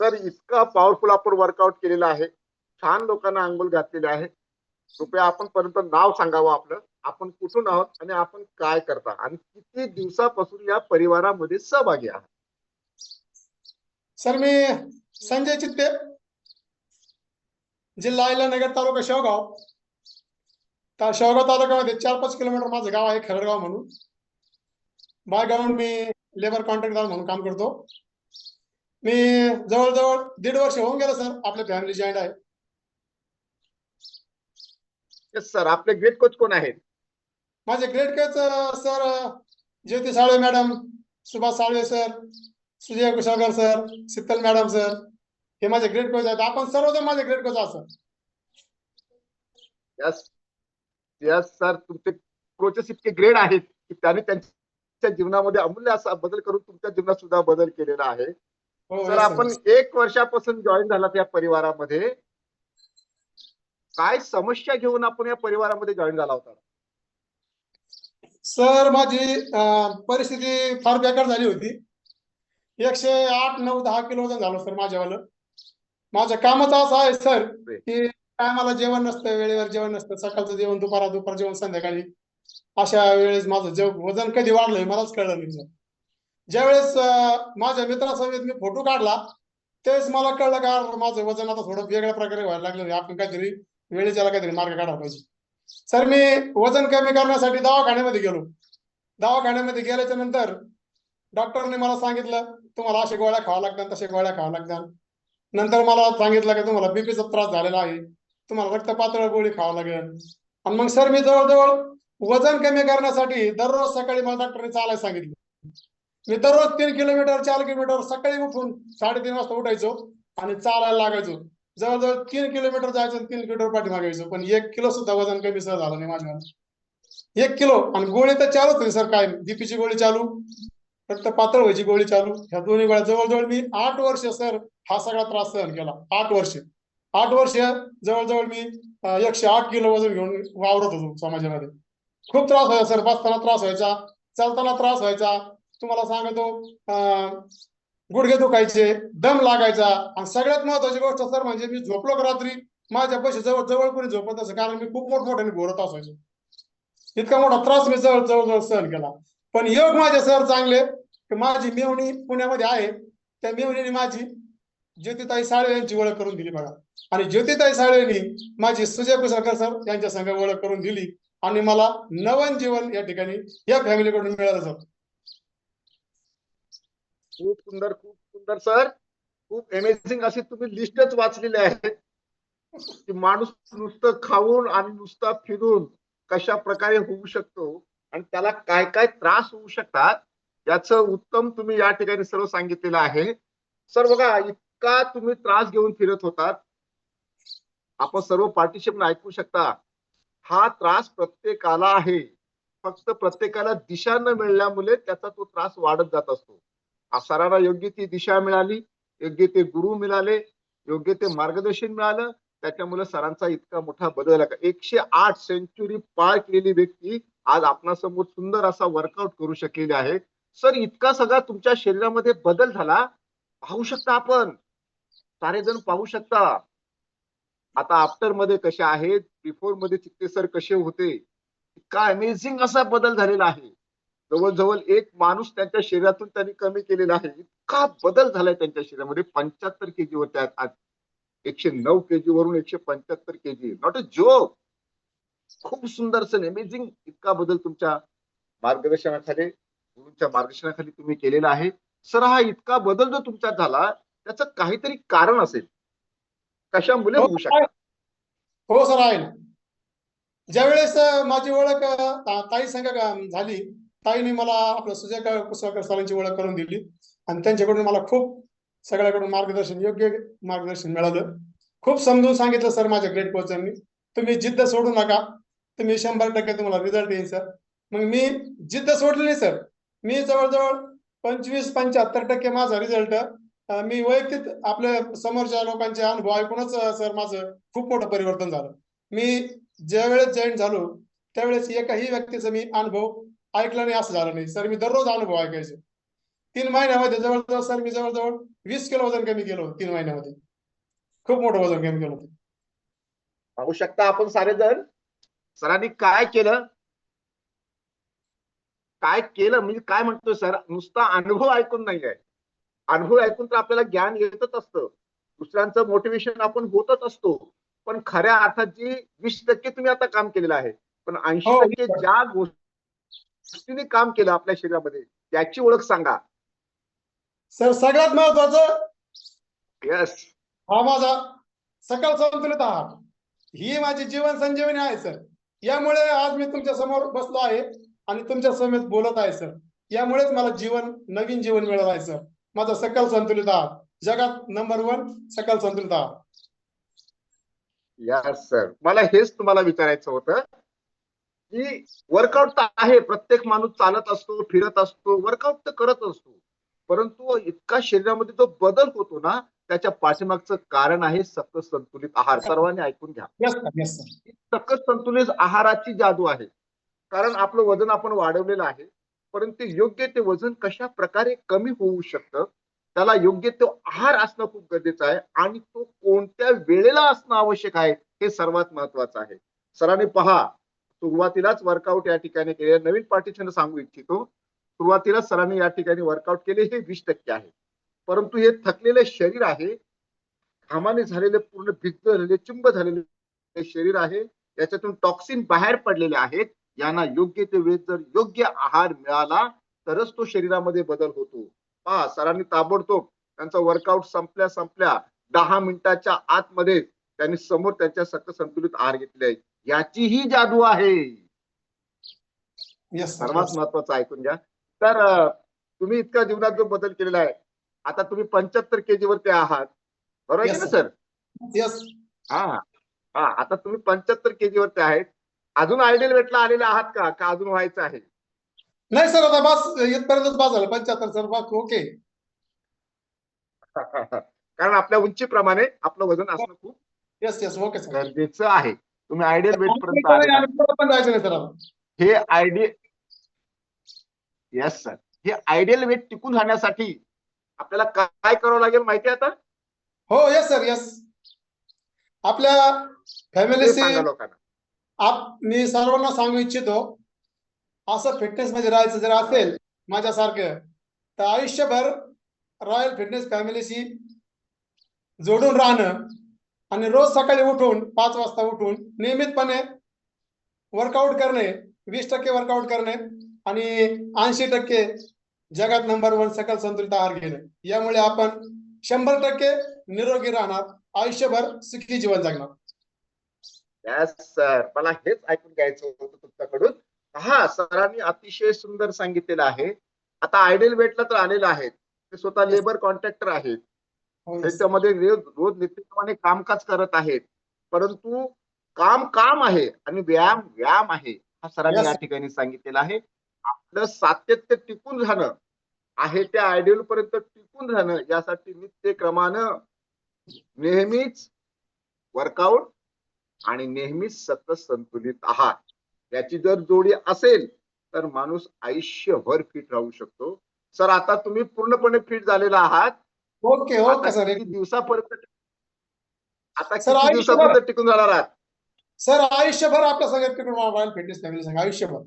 Sir इतका powerful आपण workout केलेला आहे. छान लोकांना अंघोळ घातलेले आहे. कृपया आपण पर्यंत नाव सांगावं आपलं. आपण कुठून आहोत आणि आपण काय करता? आणि किती दिवसापासून या परिवारामध्ये सहभागी आहात? सर मी संजय चित्ते जिल्हा अहिल्यानगर तालुका शेवगाव. त्या शेवगाव तालुक्यामध्ये चार पाच किलोमीटर माझं गाव आहे खरडगाव म्हणून. बाय बायगावून मी लेबर कॉन्ट्रॅक्टर म्हणून काम करतो. मी जवळजवळ दीड वर्ष होऊन गेलं सर. आपल्या फॅमिली जॉईंट आहे. येस सर आपले ग्रेट कोच कोण आहेत? माझे great coach sir Jyoti Salve madam Subhash Salve sir Sujay Kushalkar sir Sheetal madam sir हे माझे ग्रेट कोच आहेत. आपण सर्वजण माझे ग्रेट कोच आहात सर यस यस सर तुमचे कोचेस इतके ग्रेड आहेत की त्यांनी त्यांच्या जीवनामध्ये अमूल्य असा बदल करून तुमच्या जीवनात सुद्धा बदल केलेला आहे. Sir yes, sir. आपण एक वर्षापासून जॉईन झालात या परिवारामध्ये. काय समस्या घेऊन आपण या परिवारामध्ये जॉईन झाला होता? सर माझी परिस्थिती फार बेकार झाली होती. एकशे आठ नऊ दहा किलो वजन झालं सर माझ्यावालं. माझं कामच असं आहे सर की टायमाला जेवण नसतं वेळेवर जेवण नसतं. सकाळचं जेवण दुपारा दुपार जेवण संध्याकाळी. अशा वेळेस माझं जेव वजन कधी वाढलंय मलाच कळलं नाही सर. ज्यावेळेस माझ्या मित्रासमवेत मी फोटो काढला त्यावेळेस मला कळलं का माझं वजन आता थोडं वेगळ्या प्रकारे व्हायला लागलं आपण काहीतरी वेळेच्याला काहीतरी मार्ग काढायला पाहिजे. सर मी वजन कमी करण्यासाठी दवाखान्यामध्ये गेलो. दवाखान्यामध्ये गेल्याच्यानंतर डॉक्टरने मला सांगितलं तुम्हाला अशा गोळ्या खावा लागतात तशा गोळ्या खावा लागतात. नंतर मला सांगितलं की तुम्हाला बीपीचा त्रास झालेला आहे तुम्हाला रक्त पातळ गोळी खावा लागेल. आणि मग सर मी जवळजवळ वजन कमी करण्यासाठी दररोज सकाळी मला डॉक्टरने चालायला सांगितलं. मी दररोज तीन किलोमीटर चार किलोमीटर सकाळी उठून साडेतीन वाजता उठायचो आणि चालायला लागायचो. जवळजवळ तीन किलोमीटर जायचं तीन किलोमीटर पाठी मागायचो पण एक किलो सुद्धा वजन कमी सर झालं नाही माझ्या एक किलो आणि गोळी तर चालूच होती सर काय दीपीची गोळी चालू रक्त पातळ व्हायची गोळी चालू. ह्या दोन्ही गोळ्या जवळजवळ मी आठ वर्ष सर हा सगळा त्रास सहन केला. आठ वर्ष. आठ वर्ष जवळजवळ मी एकशे आठ किलो वजन घेऊन वावरत होतो समाजामध्ये. खूप त्रास व्हायचा सर. बसताना त्रास व्हायचा चालताना त्रास व्हायचा. तुम्हाला सांगतो अं, गुडघे दुखायचे दम लागायचा. आणि सगळ्यात महत्वाची गोष्ट सर म्हणजे मी झोपलो का रात्री माझ्या पैसे जवळ जवळ कोणी झोपत असं कारण मी खूप मोठमोठ्याने घोरत असायचो. इतका मोठा त्रास मी जवळ जवळ सहन केला. पण योग माझे सर चांगले माझी मेवणी पुण्यामध्ये आहे. त्या मेवणीने माझी ज्योतिताई साळवे यांची ओळख करून दिली बघा. आणि ज्योतिताई साळवेनी माझी सुजय कुसळकर सर यांच्या संघ ओळख करून दिली. आणि मला नवन जीवन या ठिकाणी या फॅमिलीकडून मिळालं जातं खूप सुंदर खूप सुंदर सर खूप अमेझिंग अशी तुम्ही लिस्टच वाचलेली आहे की माणूस नुसतं खाऊन आणि नुसता फिरून कशा प्रकारे होऊ शकतो आणि त्याला काय काय त्रास होऊ शकतात याच उत्तम तुम्ही या ठिकाणी सर्व सांगितलेलं आहे. सर बघा इतका तुम्ही त्रास घेऊन फिरत होतात. आपण सर्व पार्टिशिपन ऐकू शकता. हा त्रास प्रत्येकाला आहे. फक्त प्रत्येकाला दिशा न मिळाल्यामुळे त्याचा तो त्रास वाढत जात असतो. आसाराला योग्य ती दिशा मिळाली योग्य ते गुरु मिळाले योग्य ते मार्गदर्शन मिळालं. त्याच्यामुळे सरांचा इतका मोठा बदल झाला एकशे आठ सेंचुरी पार केलेली व्यक्ती आज आपणासमोर सुंदर असा वर्कआउट करू शकलेली आहे. सर इतका सगळा तुमच्या शरीरामध्ये बदल झाला. पाहू शकता आपण. सारे जण पाहू शकता. आता आफ्टरमध्ये कसे आहेत? बिफोरमध्ये चित्ते सर कसे होते? इतका अमेझिंग असा बदल झालेला आहे. जवळजवळ एक माणूस त्यांच्या शरीरातून त्यांनी कमी केलेला आहे. इतका बदल झालाय त्यांच्या शरीरामध्ये. पंच्याहत्तर केजी वर त्या आज एकशे नऊ केजी वरून एकशे पंच्याहत्तर केजी नॉट अ जोक खूप सुंदर सन अमेझिंग इतका बदल तुमच्या मार्गदर्शनाखाली गुरुंच्या मार्गदर्शनाखाली तुम्ही केलेला आहे. सर हा इतका बदल जो तुमच्यात झाला त्याचं काहीतरी कारण असेल. कशामुळे होऊ शकतं? हो सर आहे. ज्यावेळेस माझी ओळख अं, ता- ताई संघ झाली ताईने मला आपल्या सुजय क- कुसळकर सरांची ओळख करून दिली. आणि त्यांच्याकडून मला खूप सगळ्याकडून मार्गदर्शन योग्य मार्गदर्शन मिळालं. खूप समजून सांगितलं सर माझ्या ग्रेट कोचांनी तुम्ही जिद्द सोडू नका. तुम्ही शंभर टक्के तुम्हाला रिझल्ट येईल सर. मग मी जिद्द सोडली नाही सर. मी जवळजवळ पंचवीस पंच्याहत्तर टक्के माझा रिझल्ट मी वैयक्तिक आपल्या समोरच्या लोकांचे अनुभव ऐकूनच सर माझं खूप मोठं परिवर्तन झालं. मी ज्यावेळेस जॉईन झालो त्यावेळेस एकाही व्यक्तीचा मी अनुभव ऐकला नाही असं झालं नाही. सर मी दररोज अनुभव ऐकायचो. तीन महिन्यामध्ये जवळजवळ सर मी जवळजवळ वीस किलो वजन कमी केलं तीन महिन्यामध्ये. खूप मोठं वजन कमी केलं होतं. पाहू शकता आपण सारेजण. सरांनी काय केलं? काय केलं? म्हणजे काय म्हणतोय सर? नुसता अनुभव ऐकून नाही आहे. अनुभव ऐकून तर आपल्याला ज्ञान येतच असतं. दुसऱ्यांचं मोटिवेशन आपण होतच असतो. पण खऱ्या अर्थात जी वीस टक्के तुम्ही आता काम केलेलं आहे. पण ऐंशी हो, टक्के बरोबर. ज्या गोष्टीने काम केलं आपल्या शरीरामध्ये. त्याची ओळख सांगा. सर सगळ्यात महत्वाचं? येस हा माझा सकल संतुलित आहार. ही माझी जीवन संजीवनी आहे सर. यामुळे आज मी तुमच्यासमोर बसलो आहे आणि तुमच्या समेत बोलत आहे सर. यामुळेच मला जीवन नवीन जीवन मिळालं आहे सर. माझा सकल संतुलित आहार. जगात नंबर वन सकल संतुलित आहार. यस सर मला हेच तुम्हाला विचारायचं होतं. की वर्कआउट तर आहे प्रत्येक माणूस चालत असतो फिरत असतो वर्कआउट तर करत असतो. परंतु इतका शरीरामध्ये जो बदल होतो ना त्याच्या पाठीमागचं कारण आहे सकस संतुलित आहार. सर्वांनी ऐकून घ्या. सकस संतुलित आहाराची जादू आहे. कारण आपलं वजन आपण वाढवलेलं आहे. परंतु योग्य ते वजन कशा प्रकारे कमी होऊ शकतं त्याला योग्य तो आहार असणं खूप गरजेचं आहे आणि तो कोणत्या वेळेला असणं आवश्यक आहे हे सर्वात महत्वाचं आहे. सरांनी पहा सुरुवातीलाच वर्कआउट या ठिकाणी केले. नवीन पार्टीशन सांगू इच्छितो. सुरुवातीला सरांनी या ठिकाणी वर्कआउट केले हे वीस टक्के आहे. परंतु हे थकलेले शरीर आहे. घामाने झालेले पूर्ण भिजत झालेले चिंब झालेले शरीर आहे. याच्यातून टॉक्सिन बाहेर पडलेले आहेत. यांना योग्य ते वेळेत जर योग्य आहार मिळाला तरच तो शरीरामध्ये बदल होतो. पहा सरांनी ताबडतोब त्यांचा वर्कआउट संपल्या संपल्या दहा मिनिटाच्या आतमध्ये त्यांनी समोर त्यांच्या सकस संतुलित आहार घेतले. आहे याची ही जादू आहे. सर्वात महत्वाचं ऐकून घ्या. तर तुम्ही इतका जीवनात जो बदल केलेला आहे आता तुम्ही पंच्याहत्तर केजी वरती आहात. बरोबर आहे ना. सर? येस हा. हा आता तुम्ही पंच्याहत्तर केजी वरती आहेत. अजून आयडियल वेटला आलेले आहात का? का अजून व्हायचं आहे? नाही सर आता बस इथपर्यंतच बस झालं. पंच्याहत्तर सर बस ओके. कारण आपल्या उंचीप्रमाणे आपलं वजन असणं खूप येस येस ओके गरजेचं आहे. तुम्ही आयडियल वेट पर्यंत हे आयडियल येस सर हे आयडियल वेट टिकून राहण्यासाठी आपल्याला काय करावं लागेल माहिती आता? हो येस सर येस आपल्या फॅमिलीशी लोकांना. आप मी सर्वांना सांगू इच्छितो असं फिटनेस मध्ये राहायचं जर असेल माझ्यासारखं तर आयुष्यभर रॉयल फिटनेस फॅमिलीशी जोडून राहणं आणि रोज सकाळी उठून पाच वाजता उठून नियमितपणे वर्कआउट करणे वीस टक्के वर्कआउट करणे आणि ऐंशी टक्के जगात नंबर वन सकल संतुलित आहार घेणे. यामुळे आपण शंभर टक्के निरोगी राहणार आयुष्यभर सुखी जीवन जगणार. येस सर मला हेच ऐकून घ्यायचं होतं तुमच्याकडून. हा सरांनी अतिशय सुंदर सांगितलेलं आहे. आता आयडियल वेटला तर आलेलं आहेत. ते स्वतः लेबर कॉन्ट्रॅक्टर आहेत. त्याच्यामध्ये रोज नित्यप्रमाणे कामकाज करत आहेत. परंतु काम काम आहे आणि व्यायाम व्यायाम आहे हा सरांनी. या ठिकाणी सांगितलेला आहे. आपलं सातत्य टिकून राहणं आहे त्या आयडियल पर्यंत टिकून राहणं यासाठी नित्यक्रमानं नेहमीच वर्कआउट आणि नेहमीच सतत संतुलित आहार. याची जर जोडी असेल तर माणूस आयुष्यभर फिट राहू शकतो. सर आता तुम्ही पूर्णपणे फिट झालेला आहात. Okay okay sir. किती दिवसापर्यंत आता किती आयुष्यभर- दिवसापर्यंत टिकून राहणार आहात? सर आयुष्यभर आपल्या सगळ्यात टिकून रॉयल फिटनेस फॅमिली सांग आयुष्यभर.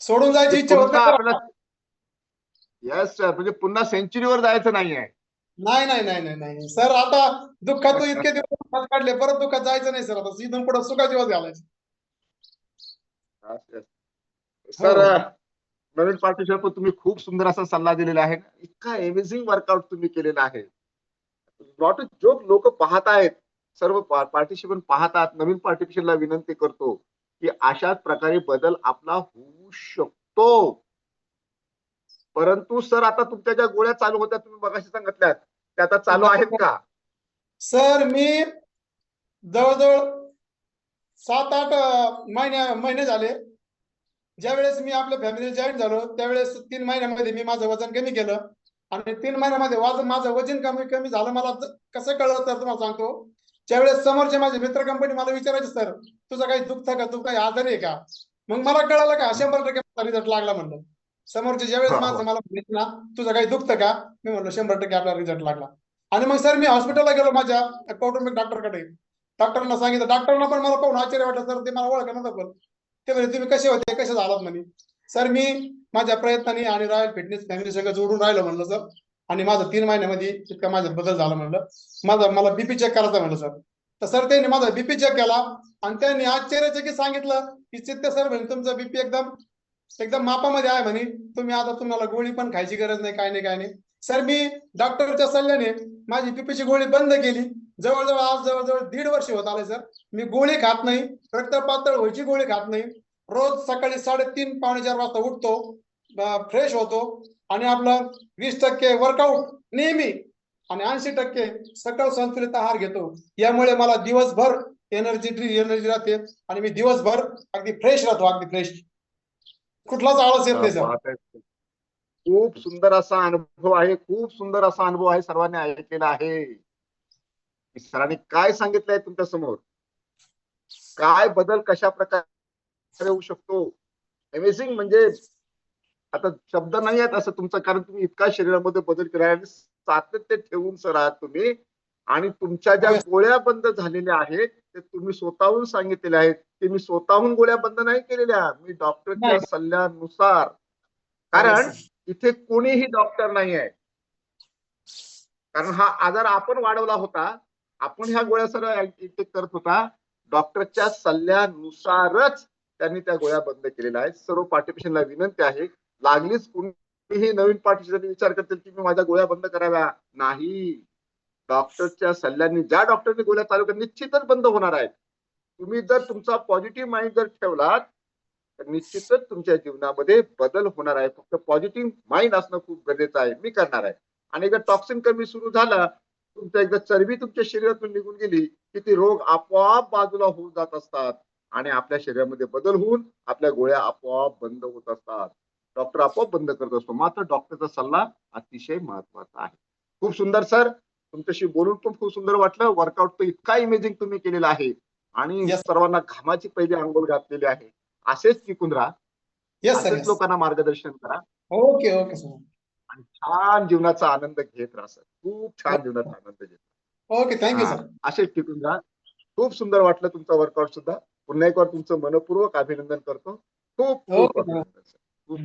सोडून जायची इच्छा होत येस सर म्हणजे पुन्हा सेंचुरीवर जायचं नाहीये. नाही नाही नाही नाही नाही. सर आता दुःखात इतके दिवस काढले परत दुःखात जायचं नाही सर. आता इथून पुढे सुखा दिवस घालायचे. सर हो. नवीन पार्टीशन पण तुम्ही खूप सुंदर असा सल्ला दिलेला आहे. इतका एमेझिंग वर्कआउट तुम्ही केलेला आहे. नॉट जोक लोक पाहत आहेत सर्व पार्टिसिपंट पाहतात. नवीन पार्टिसिपंटला विनंती करतो की अशाच प्रकारे बदल आपला होऊ शकतो. परंतु सर आता तुमच्या ज्या गोळ्या चालू होत्या तुम्ही मगाशी सांगितल्यात त्या आता चालू आहेत का? सर मी जवळजवळ सात आठ महिने महिन्या महिने झाले. ज्यावेळेस मी आपल्या फॅमिली जॉईन झालो त्यावेळेस तीन महिन्यामध्ये मी माझं वजन कमी केलं. आणि तीन महिन्यामध्ये वजन माझं वजन कमी कमी झालं. मला कसं कळलं तर तुम्हाला सांगतो. ज्यावेळेस समोरचे माझे मित्र कंपनी मला विचारायचे सर तुझं काही दुखतं का? तू काही आजारी आहे का? मग मला कळालं का शंभर टक्के रिझल्ट लागला म्हणलं. समोरचे ज्यावेळेस. माणसं मला म्हणायचे ना तुझं काही दुखतं का? मी म्हणलो शंभर टक्के आपला रिझल्ट लागला. आणि मग सर मी हॉस्पिटलला गेलो माझ्या कौटुंबिक डॉक्टरकडे डॉक्टरना सांगितलं डॉक्टरना पण मला पाहून आश्चर्य वाटलं सर ते मला ओळखलं नव्हतं ते म्हणजे तुम्ही कसे होते? कसे झालात? म्हणे. सर मी माझ्या प्रयत्नाने आणि रॉयल फिटनेस फॅमिली सगळं जोडून राहिलो म्हणलं सर. आणि माझं तीन महिन्यामध्ये इतका माझा बदल झाला म्हणलं. माझा मला बीपी चेक करायचा म्हणलं सर. तर सर त्यांनी माझा बीपी चेक केला आणि त्यांनी आश्चर्यचकित सांगितलं की चित्ते सर म्हणे तुमचा बीपी एकदम एकदम मापामध्ये आहे म्हणे. तुम्ही आता तुम्हाला गोळी पण खायची गरज नाही काय नाही काय नाही. सर मी डॉक्टरच्या सल्ल्याने माझी बीपीची गोळी बंद केली. जवळजवळ आज जवळजवळ दीड वर्ष होत आले सर. मी गोळी खात नाही रक्त पातळ व्हायची गोळी खात नाही. रोज सकाळी साडेतीन पावणे चार वाजता उठतो फ्रेश होतो आणि आपलं वीस टक्के वर्कआउट नेहमी आणि ऐंशी टक्के सकाळ संतुलित आहार घेतो. यामुळे मला दिवसभर एनर्जी एनर्जी राहते आणि मी दिवसभर अगदी फ्रेश राहतो अगदी फ्रेश कुठलाच आळस येत नाही सर. खूप सुंदर असा अनुभव आहे खूप सुंदर असा अनुभव आहे सर्वांनी ऐकलेला आहे. की सरांनी काय सांगितलंय तुमच्यासमोर? काय बदल कशा प्रकारे होऊ शकतो? अमेझिंग म्हणजे आता शब्द नाही आहेत असं तुमचं कारण तुम्ही इतका शरीरामध्ये बदल केला सातत्य ठेवून सर आहात तुम्ही. आणि तुमच्या ज्या. गोळ्या बंद झालेल्या आहेत ते तुम्ही स्वतःहून सांगितलेल्या आहेत. ते मी स्वतःहून गोळ्या बंद नाही केलेल्या. मी डॉक्टरच्या. सल्ल्यानुसार. कारण इथे कोणीही डॉक्टर नाही आहे. कारण हा आजार आपण वाढवला होता आपण ह्या गोळ्या सर्व इंटेक करत होता. डॉक्टरच्या सल्ल्यानुसारच त्यांनी त्या गोळ्या बंद केलेल्या आहेत. सर्व पार्टिपेशनला विनंती आहे. लागलीच कोणीही नवीन पार्टिशन विचार करतील की मी माझ्या गोळ्या बंद कराव्या. नाही. डॉक्टरच्या सल्ल्याने ज्या डॉक्टरने गोळ्या चालू केल्या निश्चितच बंद होणार आहेत. तुम्ही जर तुमचा पॉझिटिव्ह माइंड जर ठेवलात तर निश्चितच तुमच्या जीवनामध्ये बदल होणार आहे. फक्त पॉझिटिव्ह माइंड असणं खूप गरजेचं आहे. मी करणार आहे. आणि जर टॉक्सिन कमी सुरू झालं तुमच्या एकदा चरबी तुमच्या शरीरातून निघून गेली की ती रोग आपोआप बाजूला होऊन जात असतात आणि आपल्या शरीरामध्ये बदल होऊन आपल्या गोळ्या आपोआप बंद होत असतात. डॉक्टर आपोआप बंद करत असतो. मात्र डॉक्टरचा सल्ला अतिशय महत्त्वाचा आहे. खूप सुंदर सर. तुमच्याशी बोलून पण खूप सुंदर वाटलं. वर्कआउट तर इतका इमेजिंग तुम्ही केलेला आहे. आणि. सर्वांना घामाची पहिली आंघोळ घातलेली आहे. असेच टिकून राहा. लोकांना मार्गदर्शन करा. ओके ओके सर आणि छान जीवनाचा आनंद घेत राहा सर. खूप छान जीवनाचा आनंद घेत ओके थँक्यू सर. असेच टिकून राहा. खूप सुंदर वाटलं तुमचं वर्कआउट सुद्धा पुन्हा एक वार तुमचं मनपूर्वक अभिनंदन करतो. खूप खूप. अभिनंदन सर. खूप